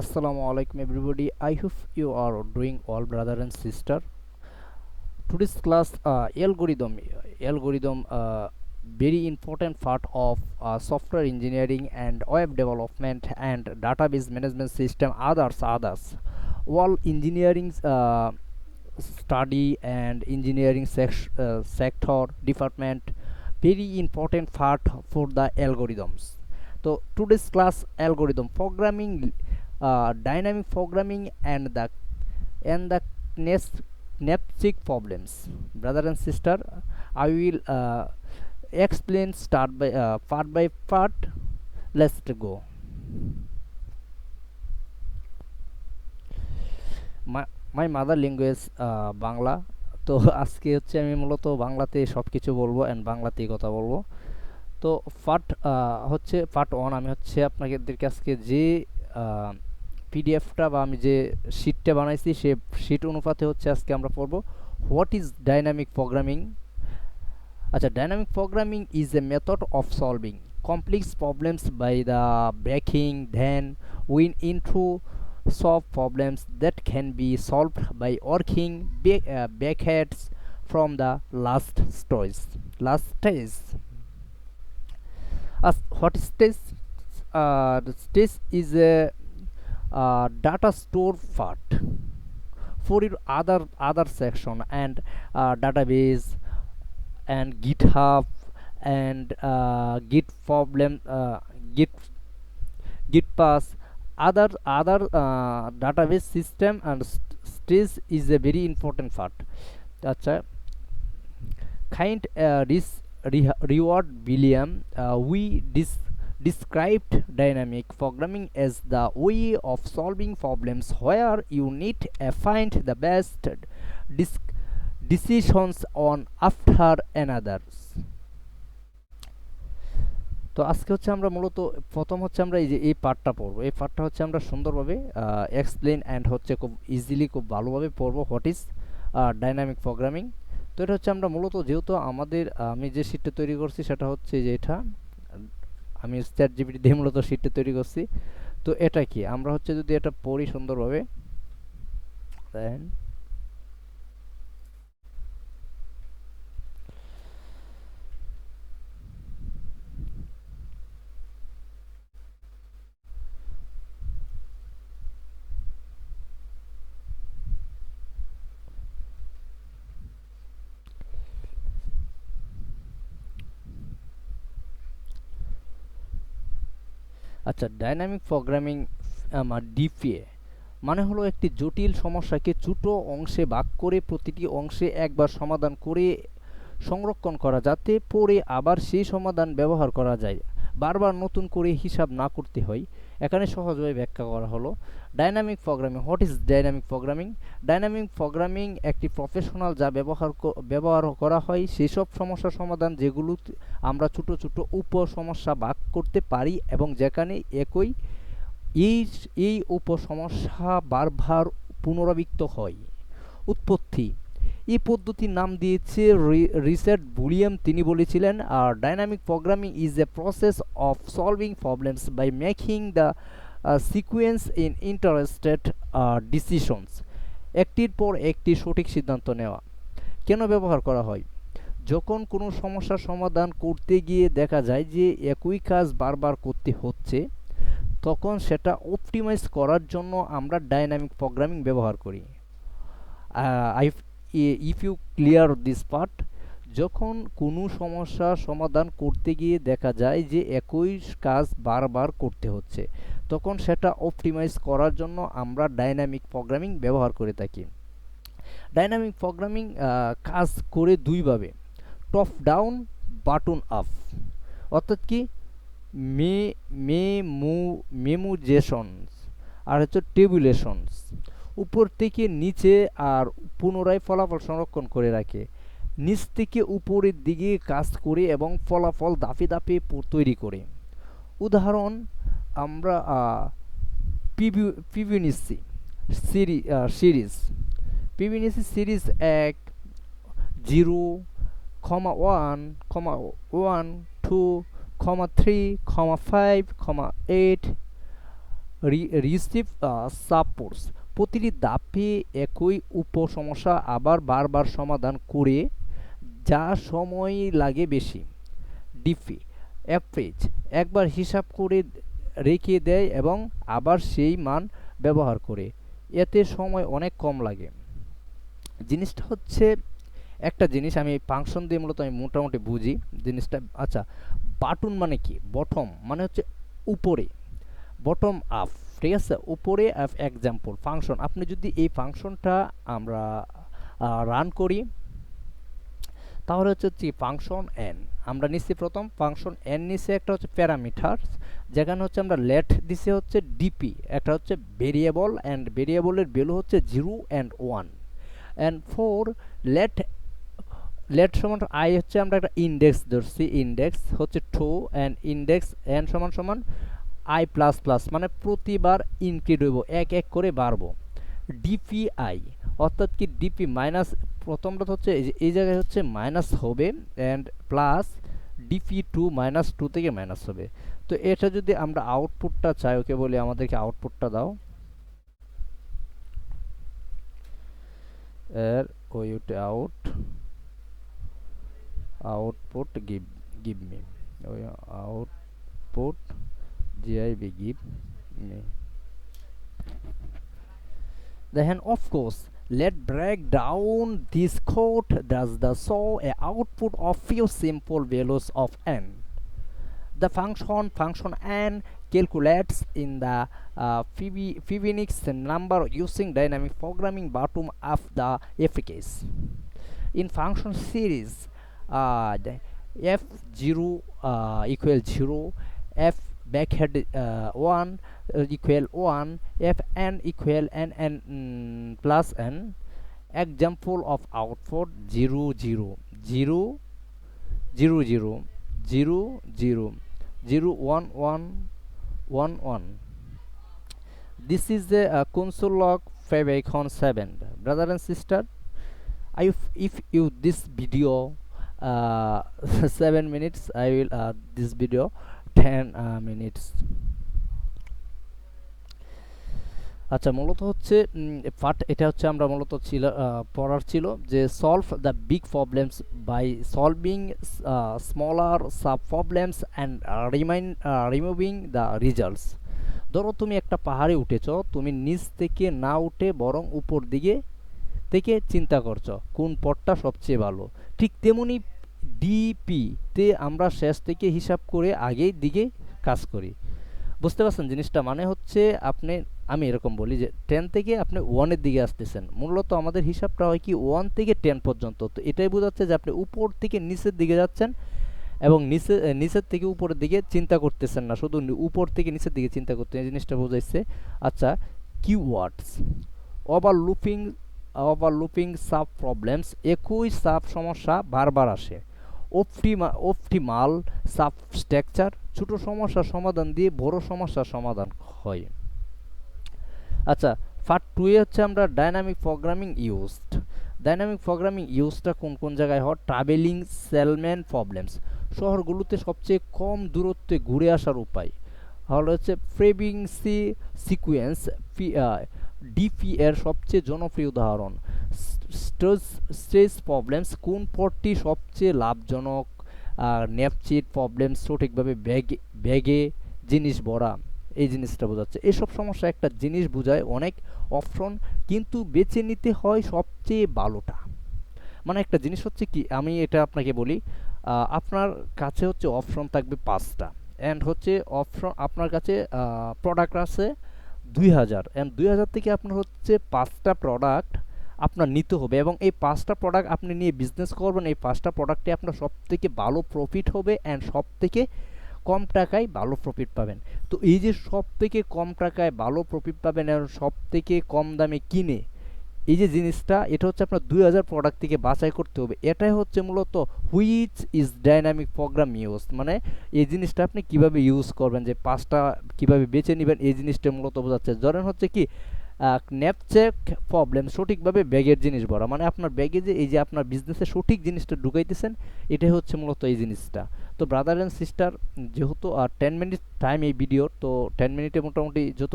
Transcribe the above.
আসসালামু আলাইকুম everybody I hope you are doing all brother and sister today's class algorithm algorithm very important part of software engineering and web development and database management system others others wall engineering study and engineering sector department very important part for the algorithms তো today's class algorithm programming dynamic programming and the and the next knapsack problems brother and sister i will uh, explain start by uh, part by part let's go my, my mother language uh, Bangla তো আজকে হচ্ছে আমি মূলত বাংলাতে সব কিছু বলব and বাংলাতেই কথা বলব তো পার্ট হচ্ছে পার্ট ওয়ান আমি হচ্ছে আপনাদেরকে আজকে যে পিডিএফটা বা আমি যে শিটটা বানাইছি, সে শিট অনুপাতে হচ্ছে আজকে আমরা পড়ব হোয়াট ইজ ডাইনামিক প্রোগ্রামিং আচ্ছা dynamic programming is a method of solving complex problems by the breaking down win in through sub problems that can be solve by working back heads from the last stage last stage as what stage uh, stage is a uh, data store part for your other other section and uh, database and github and uh, git problem uh, git git pass other other uh, database system and st- stage is a very important part আচ্ছা kind uh, this re- reward william uh, we dis- described dynamic programming as the way of solving problems where you need to find the best decisions on after another তো আজকে হচ্ছে আমরা মূলত, প্রথম হচ্ছে আমরা এই যে, এই পার্টটা পড়ব। এই পার্টটা হচ্ছে আমরা সুন্দরভাবে এক্সপ্লেন অ্যান্ড হচ্ছে খুব ইজিলি খুব ভালোভাবে পড়ব হোয়াট ইজ ডাইনামিক প্রোগ্রামিং তো এটা হচ্ছে আমরা মূলত যেহেতু আমাদের, আমি যে শিটটা তৈরি করছি সেটা হচ্ছে যে এটা। আমি চ্যাট জিপিটি দিয়ে মূলত শিটটা তৈরি করছি। তো এটা কি? আমরা হচ্ছে যদি এটা পড়ি সুন্দরভাবে দেন আচ্ছা ডাইনামিক প্রোগ্রামিং আমার ডিপিএ মানে হলো একটি জটিল সমস্যাকে ছোট অংশে ভাগ করে প্রতিটি অংশে একবার সমাধান করে সংরক্ষণ করা যাতে পরে আবার সেই সমাধান ব্যবহার করা যায়। বারবার নতুন করে হিসাব না করতে হয়। এখানে সহজভাবে ব্যাখ্যা করা হলো dynamic programming what is dynamic programming dynamic programming একটি প্রফেশনাল যা ব্যবহার ব্যবহার করা হয়, সেসব সমস্যার সমাধান যেগুলো আমরা ছোট ছোট উপ সমস্যা ভাগ করতে পারি এবং যেখানে একই এই এই উপ সমস্যা বারবার পুনরাবৃত্ত হয়। উৎপত্তি এই পদ্ধতির নাম দিয়েছে রিসার্ট বুলিয়াম। তিনি বলেছিলেন আর dynamic programming is a process of solving problems by making the sequence in interested decisions একটির পর একটি সঠিক সিদ্ধান্ত নেওয়া। কেন ব্যবহার করা হয়? যখন কোনো সমস্যার সমাধান করতে গিয়ে দেখা যায় যে একই কাজ বারবার করতে হচ্ছে, তখন সেটা অপটিমাইজ করার জন্য আমরা ডাইনামিক প্রোগ্রামিং ব্যবহার করি। I if you clear this part যখন কোনো সমস্যা সমাধান করতে গিয়ে দেখা যায় যে একই কাজ বারবার করতে হচ্ছে, তখন সেটা অপটিমাইজ করার জন্য আমরা ডাইনামিক প্রোগ্রামিং ব্যবহার করে থাকি। ডাইনামিক প্রোগ্রামিং কাজ করে দুইভাবে টপ ডাউন বাটন আপ অর্থাৎ কি মে মেমু মেমুজেশনস আর হচ্ছে টেবুলেশনস উপর থেকে নিচে আর পুনরায় ফলাফল সংরক্ষণ করে রাখে। নিচ থেকে উপরের দিকে কাজ করে এবং ফলাফল দাপে দাপে তৈরি করে। উদাহরণ, আমরা পিভিনিসি সিরি সিরিজ। পিভিনিসি সিরিজ এক, zero comma one comma one, two comma 3 comma 5 comma 8 receive supports প্রতিটি দাপে একই উপসমস্যা আবার বারবার সমাধান করে যা সময় লাগে বেশি। ডিফি অ্যাপ্রেজ একবার হিসাব করে রেখে দেয় এবং আবার সেই মান ব্যবহার করে। এতে সময় অনেক কম লাগে। জিনিসটা হচ্ছে, একটা জিনিস আমি ফাংশন দিয়ে মূলত আমি মোটামুটি বুঝি। জিনিসটা আচ্ছা বাটন মানে কি? বটম মানে হচ্ছে উপরে। বটম আপ ঠিক আছে? উপরে এক্সাম্পল ফাংশন আপনি যদি এই ফাংশনটা আমরা রান করি, তাহলে হচ্ছে হচ্ছে ফাংশন এন আমরা নিচ্ছি প্রথম ফাংশন এন নিচে একটা হচ্ছে প্যারামিটার যেখানে হচ্ছে আমরা লেট দিছে হচ্ছে ডিপি একটা হচ্ছে ভেরিয়েবল অ্যান্ড ভেরিয়েবলের ভ্যালু হচ্ছে zero and one and four let let সমান আই হচ্ছে আমরা একটা ইন্ডেক্স ধরছি ইন্ডেক্স হচ্ছে টু অ্যান্ড ইন্ডেক্স এন সমান সমান আই প্লাস প্লাস মানে প্রতিবার ইনক্রিড হইব, এক এক করে বাড়বো। ডিপিআই অর্থাৎ কি ডিপি মাইনাস প্রথমটা হচ্ছে এই জায়গায় হচ্ছে মাইনাস হবে and plus DP two minus two থেকে মাইনাস হবে। তো এটা যদি আমরা আউটপুটটা চাই, ওকে বলি আমাদেরকে আউটপুটটা দাও। এর out, output give give me output gib give me then of course let break down this code does the show a output of few simple values of n the function function n calculates in the uh, Phoenix number using dynamic programming bottom of the efficacy in function series uh, f0 uh, equal 0 f backhead uh, 1 uh, equal 1 f n equal n n mm, plus n example of output 0 0 0 0 0 0 0 0 1 1 1 1 this is the uh, console log favicon 7 brother and sister if if you this video uh, 7 minutes i will uh, this video 10 uh, minutes. আচ্ছা মূলত হচ্ছে part এটা হচ্ছে আমরা মূলত ছিল পড়ার ছিল যে solve the big problems by solving smaller sub problems and remain removing the results ধরো তুমি একটা পাহাড়ে উঠেছ তুমি নিচ থেকে না উঠে বরং উপর দিকে থেকে চিন্তা করছ কোন পথটা সবচেয়ে ভালো। ঠিক তেমনি ডিপি তে আমরা শেষ থেকে হিসাব করে আগেই দিকে কাজ করি। বুঝতে পারছেন জিনিসটা? মানে হচ্ছে আপনি, আমি এরকম বলি যে টেন থেকে আপনি ওয়ানের দিকে আসতেছেন। মূলত আমাদের হিসাবটা হয় কি ওয়ান থেকে টেন পর্যন্ত। তো এটাই বোঝাচ্ছে যে আপনি উপর থেকে নিচের দিকে যাচ্ছেন এবং নিচে নিচের থেকে উপরের দিকে চিন্তা করতেছেন না। শুধু উপর থেকে নিচের দিকে চিন্তা করতে এই জিনিসটা বোঝাইছে। আচ্ছা keywords over looping over looping sub problems একই সাব সমস্যা বারবার আসে। অপটিমা অপটিমাল সাব স্ট্রাকচার ছোট সমস্যার সমাধান দিয়ে বড় সমস্যার সমাধান হয়। আচ্ছা পার্ট টুয়ে হচ্ছে আমরা dynamic programming used dynamic programming ইউজটা কোন কোন জায়গায় হয়? ট্রাভেলিং সেলম্যান প্রবলেমস শহরগুলোতে সবচেয়ে কম দূরত্বে ঘুরে আসার উপায়। হল হচ্ছে ফ্রেবিংসি সিকুয়েন্স ডিপি এর সবচেয়ে জনপ্রিয় উদাহরণ। স্ট্রেস স্ট্রেস প্রবলেমস কোন পথটি সবচেয়ে লাভজনক? নেপচিট প্রবলেমস সঠিকভাবে ব্যাগে ব্যাগে জিনিস ভরা, এই জিনিসটা বোঝাচ্ছে। এসব সমস্যা একটা জিনিস বোঝায় অনেক অপশন, কিন্তু বেছে নিতে হয় সবচেয়ে ভালোটা। মানে একটা জিনিস হচ্ছে কি, আমি এটা আপনাকে বলি আপনার কাছে হচ্ছে অপশন থাকবে পাঁচটা। অ্যান্ড হচ্ছে অপশন, আপনার কাছে প্রোডাক্ট আছে দুই হাজার। অ্যান্ড দুই হাজার থেকে আপনার হচ্ছে পাঁচটা প্রোডাক্ট আপনার নিতে হবে এবং এই পাঁচটা প্রোডাক্ট আপনি নিয়ে বিজনেস করবেন, এই পাঁচটা প্রোডাক্টে আপনার সব থেকে ভালো প্রফিট হবে অ্যান্ড সব থেকে কম টাকায় ভালো প্রফিট পাবেন। তো এই যে সব থেকে কম টাকায় ভালো প্রফিট পাবেন এবং সব থেকে কম দামে কিনে, এই যে জিনিসটা, এটা হচ্ছে আপনার দুই হাজার প্রোডাক্ট থেকে বাছাই করতে হবে। এটাই হচ্ছে মূলত which is dynamic program use মানে এই জিনিসটা আপনি কীভাবে ইউজ করবেন, যে পাঁচটা কীভাবে বেছে নেবেন, এই জিনিসটা মূলত বোঝাচ্ছে। ধরেন হচ্ছে কি ন্যাপচেক প্রবলেম সঠিকভাবে ব্যাগের জিনিস ভরা। মানে আপনার ব্যাগে যে এই যে আপনার বিজনেসে সঠিক জিনিসটা ঢুকাইতেছেন, এটাই হচ্ছে মূলত এই জিনিসটা। তো ব্রাদার অ্যান্ড সিস্টার যেহেতু আর টেন মিনিট টাইম এই ভিডিওর তো টেন মিনিটে মোটামুটি যতটুকু